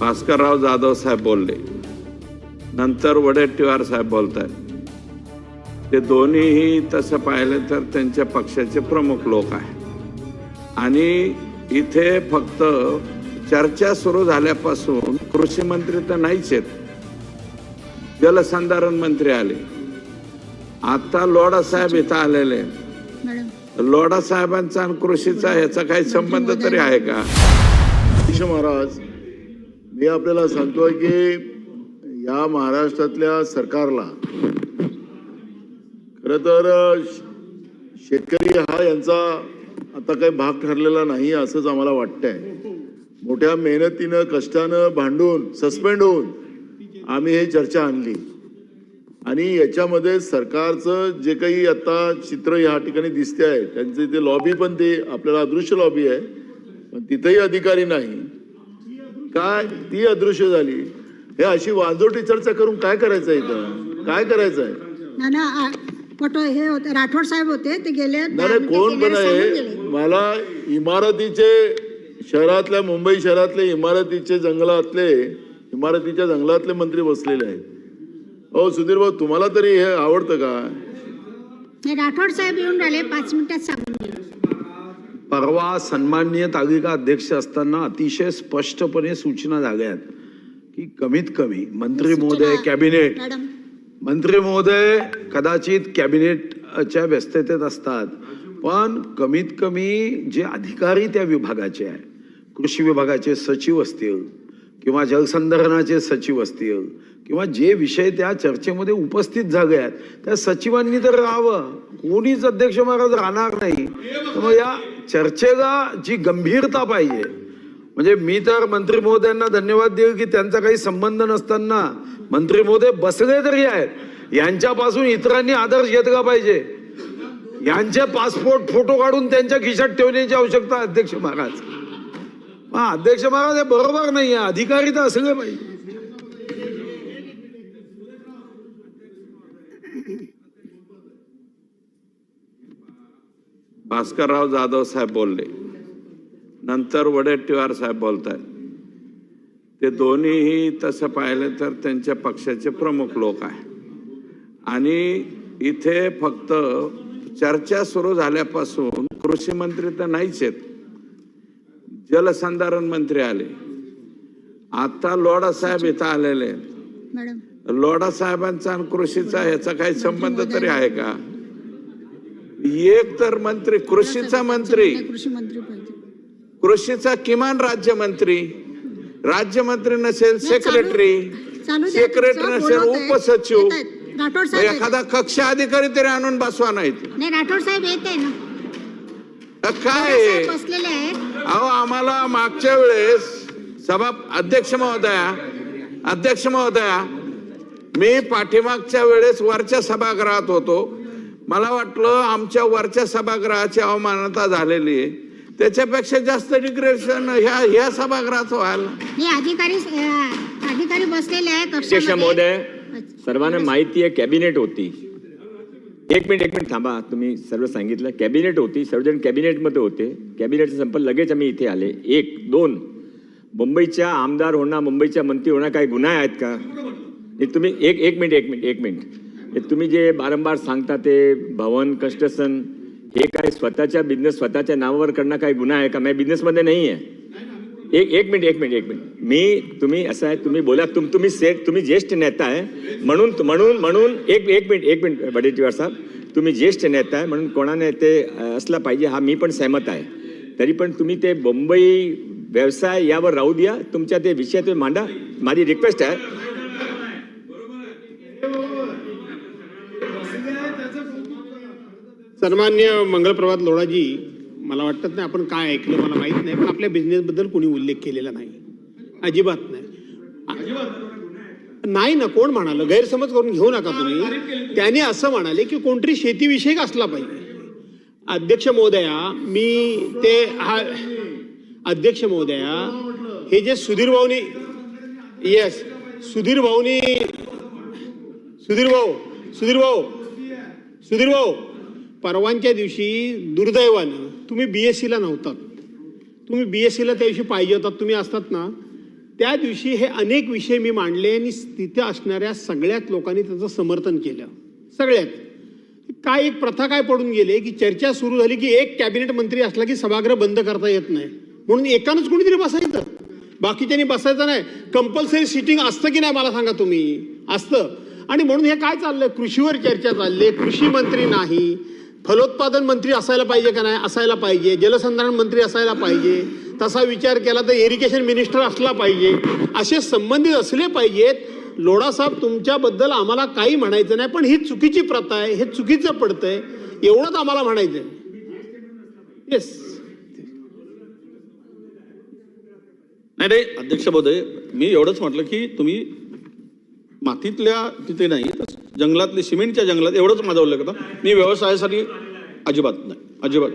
भास्करराव जाधव साहेब बोलले. नंतर वडेट्टीवार साहेब बोलत आहेत ते दोन्हीही तसं पाहिलं तर त्यांच्या पक्षाचे प्रमुख लोक आहेत. आणि इथे फक्त चर्चा सुरू झाल्यापासून कृषी मंत्री तर नाहीच आहेत. जलसंधारण मंत्री आले. आता लोढा साहेब इथं आलेले लोढा साहेबांचा आणि कृषीचा याचा काही संबंध तरी आहे का? महाराज मी आपल्याला सांगतोय की या महाराष्ट्रातल्या सरकारला खर तर शेतकरी हा यांचा आता काही भाग ठरलेला नाही असंच आम्हाला वाटतंय. मोठ्या मेहनतीनं कष्टानं भांडून सस्पेंड होऊन आम्ही हे चर्चा आणली. आणि याच्यामध्ये सरकारचं जे काही आता चित्र या ठिकाणी दिसते आहे त्यांचे ते लॉबी पण ते आपल्याला अदृश्य लॉबी आहे. पण तिथेही अधिकारी नाही. काय? ती अदृश्य झाली. हे अशी वांजोटी चर्चा करून काय करायचं इथं? काय करायचं आहे ना पटो हे होते राठोड साहेब होते ते गेले नाही कोण पण आहे. मला इमारतीचे शहरातल्या मुंबई शहरातले इमारतीचे जंगलातले इमारतीच्या जंगलातले मंत्री बसलेले आहेत. हो सुधीर भाऊ तुम्हाला तरी हे आवडतं का? हे राठोड साहेब येऊन राहिले पाच मिनिटात सांगून परवा सन्माननीय तालिका अध्यक्ष असताना अतिशय स्पष्टपणे सूचना झाल्यात की कमीत कमी मंत्री महोदय कॅबिनेट मंत्री महोदय कदाचित कॅबिनेटच्या व्यस्ततेत असतात. पण कमीत कमी जे अधिकारी त्या विभागाचे आहे कृषी विभागाचे सचिव असतील किंवा जलसंधारणाचे सचिव असतील किंवा जे विषय त्या चर्चेमध्ये उपस्थित झाले आहेत त्या सचिवांनी तर राहावं. कोणीच अध्यक्ष महाराज राहणार नाही. त्यामुळे या चर्चेला जी गंभीरता पाहिजे. म्हणजे मी तर मंत्री महोदयांना धन्यवाद देईल की त्यांचा काही संबंध नसताना मंत्री महोदय बसले तरी आहेत. यांच्यापासून इतरांनी आदर्श घेतला पाहिजे. यांचे पासपोर्ट फोटो काढून त्यांच्या खिशात ठेवण्याची आवश्यकता अध्यक्ष महाराज. अध्यक्ष महाराज हे बरोबर नाही आहे. अधिकारी तर असले पाहिजे. भास्करराव जाधव साहेब बोलले. नंतर वडेट्टीवार साहेब बोलत आहेत ते दोन्हीही तसं पाहिलं तर त्यांच्या पक्षाचे प्रमुख लोक आहेत. आणि इथे फक्त चर्चा सुरू झाल्यापासून कृषी मंत्री तर नाहीच आहेत. जलसंधारण मंत्री आले. आता लोढा साहेब इथं आलेले आहेत. लोढा साहेबांचा आणि कृषीचा याचा काही संबंध तरी आहे का? एक तर मंत्री कृषीचा मंत्री. कृषी मंत्री पाहिजे. कृषीचा किमान राज्यमंत्री. राज्यमंत्री नसेल सेक्रेटरी सेक्रेटरी नसेल. उपसचिव. एखादा कक्ष अधिकारी तरी आणून बसवा. नाही राठोड साहेब येत काय अहो आम्हाला मागच्या वेळेस सभा अध्यक्ष महोदया अध्यक्ष महोदया मी पाठीमागच्या वेळेस वरच्या सभागृहात होतो. मला वाटलं आमच्या वरच्या सभागृहाची अवमानता झालेली आहे. त्याच्यापेक्षा जास्त डिग्रेडेशन ह्या ह्या सभागृहात व्हायला अधिकारी बसलेले आहे महोदय सर्वांना माहिती आहे कॅबिनेट होती. एक मिनिट एक मिनिट थांबा. तुम्ही सर्व सांगितलं. कॅबिनेट होती सर्वजण कॅबिनेटमध्ये होते. कॅबिनेटचं संपलं लगेच आम्ही इथे आले. एक दोन. मुंबईच्या आमदार होणार मुंबईच्या मंत्री होणार काही गुन्हा आहेत का? हे तुम्ही एक एक मिनिट एक मिनिट एक मिनिट. तुम्ही जे बारंबार सांगता ते भवन कष्टसन हे काय स्वतःच्या बिझनेस स्वतःच्या नावावर करणं काही गुन्हा आहे का? मी बिझनेसमध्ये नाही आहे. एक एक मिनिट एक मिनिट एक मिनिट. मी तुम्ही असं आहे तुम्ही बोला तुम तुम्ही सेठ तुम्ही ज्येष्ठ नेता आहे म्हणून म्हणून म्हणून एक एक मिनिट एक मिनिट वडेट्टीवार साहेब. तुम्ही ज्येष्ठ नेता आहे म्हणून कोणाने ते असला पाहिजे हा मी पण सहमत आहे. तरी पण तुम्ही ते मुंबई व्यवसाय यावर राहू द्या तुमच्या ते विषय तुम्ही मांडा. माझी रिक्वेस्ट आहे सन्मान्य मंगलप्रभात लोढाजी मला वाटत नाही आपण काय ऐकलं मला माहीत नाही. पण आपल्या बिझनेसबद्दल कोणी उल्लेख केलेला नाही. अजिबात नाही. नाही ना कोण म्हणालं? गैरसमज करून घेऊ नका तुम्ही. त्यांनी असं म्हणाले की कोणतरी शेतीविषयक असला पाहिजे. अध्यक्ष महोदया मी ते हा अध्यक्ष महोदया हे जे सुधीर भाऊनी येस सुधीर भाऊनी सुधीर भाऊ सुधीर भाऊ सुधीर भाऊ परवानच्या दिवशी दुर्दैवानं तुम्ही बी एस सीला नव्हतात. तुम्ही बी एस सीला त्या दिवशी पाहिजे होतात तुम्ही असतात ना. त्या दिवशी हे अनेक विषय मी मांडले आणि तिथे असणाऱ्या सगळ्यात लोकांनी त्याचं समर्थन केलं. सगळ्यात. काय एक प्रथा काय पडून गेले की चर्चा सुरू झाली की एक कॅबिनेट मंत्री असला की सभागृह बंद करता येत नाही. म्हणून एकानंच कोणीतरी बसायचं. बाकीच्यांनी बसायचं नाही. कंपल्सरी सिटिंग असतं की नाही मला सांगा तुम्ही? असतं. आणि म्हणून हे काय चाललंय? कृषीवर चर्चा चालली. कृषी मंत्री नाही. फलोत्पादन मंत्री असायला पाहिजे का नाही? असायला पाहिजे. जलसंधारण मंत्री असायला पाहिजे. तसा विचार केला तर इरिगेशन मिनिस्टर असला पाहिजे. असे संबंधित असले पाहिजेत. लोढासाहेब तुमच्याबद्दल आम्हाला काही म्हणायचं नाही पण ही चुकीची प्रथा आहे. हे चुकीचं पडतंय. एवढंच आम्हाला म्हणायचं येस नाही नाही अध्यक्ष महोदय मी एवढंच म्हटलं की तुम्ही मातीतल्या तिथे नाही जंगलातले सिमेंटच्या जंगलात एवढंच माझा उल्लेख होता. मी व्यवसायासाठी अजिबात नाही अजिबात.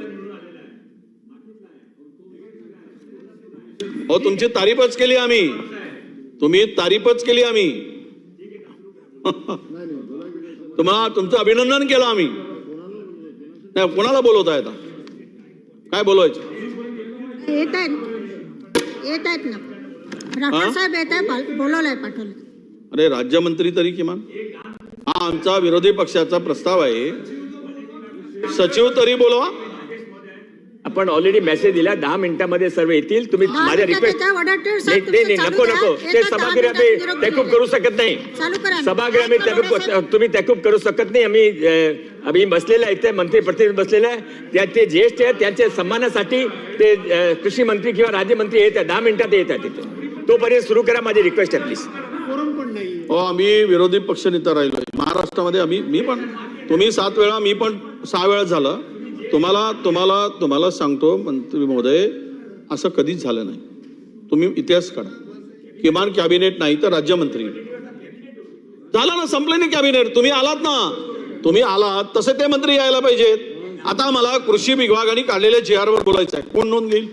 हो तुमची तारीफच केली आम्ही. तुम्ही तारीफच केली आम्ही. तुम्हाला तुमचं अभिनंदन केलं आम्ही. नाही कोणाला बोलवताय आता काय बोलवायचं? येत आहेत. येत आहेत ना. राठोड साहेब येत आहे बोलवलंय पाठवलं. अरे राज्यमंत्री तरी किमान. हा आमचा विरोधी पक्षाचा प्रस्ताव आहे. सचिव तरी बोलवा. आपण ऑलरेडी मेसेज दिला दहा मिनिटांमध्ये सर्व येतील. तुम्ही माझ्या रिक्वेस्ट नाही नको नको. ते सभागृह आम्ही तहकूब घेऊन. करू शकत नाही. सभागृह आम्ही तहकूब साहेब? तुम्ही तहकूब करू शकत नाही. आम्ही आम्ही बसलेले ते मंत्री प्रतिनिधी बसलेले आहे. त्या ते ज्येष्ठ आहेत त्यांच्या सन्मानासाठी ते कृषी मंत्री किंवा राज्यमंत्री येत आहेत दहा मिनिटात येत आहेत तिथे तोपर्यंत सुरू करा माझी रिक्वेस्ट आहे प्लीज हो आम्ही विरोधी पक्षनेता राहिलोय. महाराष्ट्रामध्ये आम्ही मी पण तुम्ही सात वेळा मी पण सहा वेळा झालं. तुम्हाला तुम्हाला तुम्हाला सांगतो मंत्री महोदय असं कधीच झालं नाही. तुम्ही इतिहास काढा. किमान कॅबिनेट नाही तर राज्यमंत्री. झालं ना संपलं नाही कॅबिनेट. तुम्ही आलात ना. तुम्ही आलात तसे ते मंत्री यायला पाहिजेत. आता मला कृषी विभागाने काढलेल्या जी वर बोलायचं आहे कोण नोंद घेईल?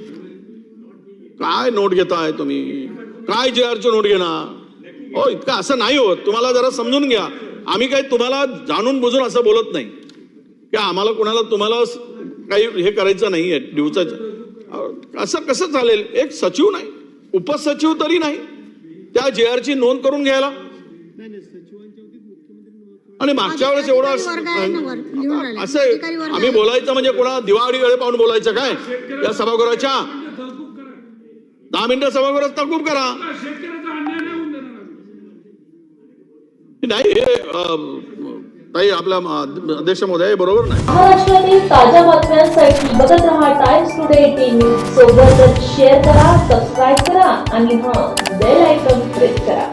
काय नोट घेताय तुम्ही? काय जे आरची नोट घेणार? हो इतकं असं नाही होत. तुम्हाला जरा समजून घ्या. आम्ही काही तुम्हाला जाणून बुजून असं बोलत नाही. की आम्हाला कोणाला तुम्हाला काही हे करायचं नाही आहे दिवसाचं. असं कसं चालेल? एक सचिव नाही. उपसचिव तरी नाही. त्या जे आरची नोंद करून घ्यायला. आणि मागच्या वेळेस एवढं. असं आम्ही. बोलायचं म्हणजे कोणा दिवाळीकडे पाहून बोलायचं काय? या सभागृहाच्या दहा मिनिटं सभागृहात तहकूब करा. नाही हे ताई आपल्या अध्यक्ष महोदय बरोबर नाही. महाराष्ट्रातील ताज्या बातम्यांसाठी बघत राहा टाइम्स टुडे टीव्ही सोबतच शेअर करा सबस्क्राईब करा आणि हा बेल आयकॉन प्रेस करा.